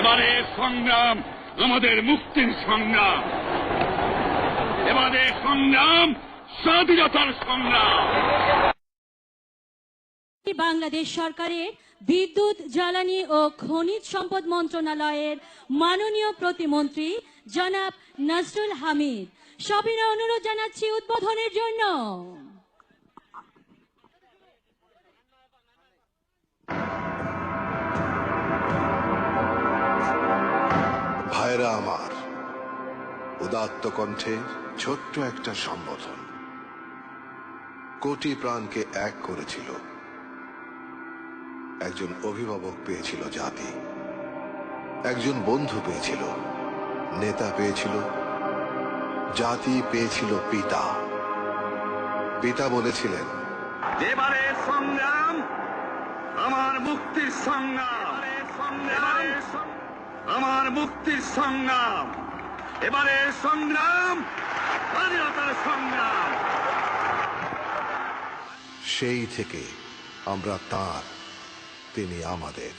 এবারে সংগ্রাম আমাদের মুক্তির সংগ্রাম। এবারে সংগ্রাম স্বাধীনতার সংগ্রাম। বাংলাদেশ সরকারের বিদ্যুৎ, জ্বালানি ও খনিজ সম্পদ মন্ত্রণালয়ের মাননীয় প্রতিমন্ত্রী জনাব নজরুল হামিদ। সবিনয় অনুরোধ জানাচ্ছি উদ্বোধনের জন্য। ভাইরা আমার। উদাত্ত কণ্ঠে ছোট্ট একটা সম্বোধন। কোটি প্রাণকে এক করেছিল। একজন অভিভাবক পেয়েছিল জাতি। একজন বন্ধু পেয়েছিল। নেতা পেয়েছিল। জাতি পেয়েছিল পিতা। পিতা বলেছিলেন, এবারে সংগ্রাম, আমার মুক্তির সংগ্রাম। এবারে সং- আমার মুক্তির সংগ্রাম। এবারে সংগ্রাম স্বাধীনতার সংগ্রাম। সেই থেকে আমরা তার তিনি আমাদের।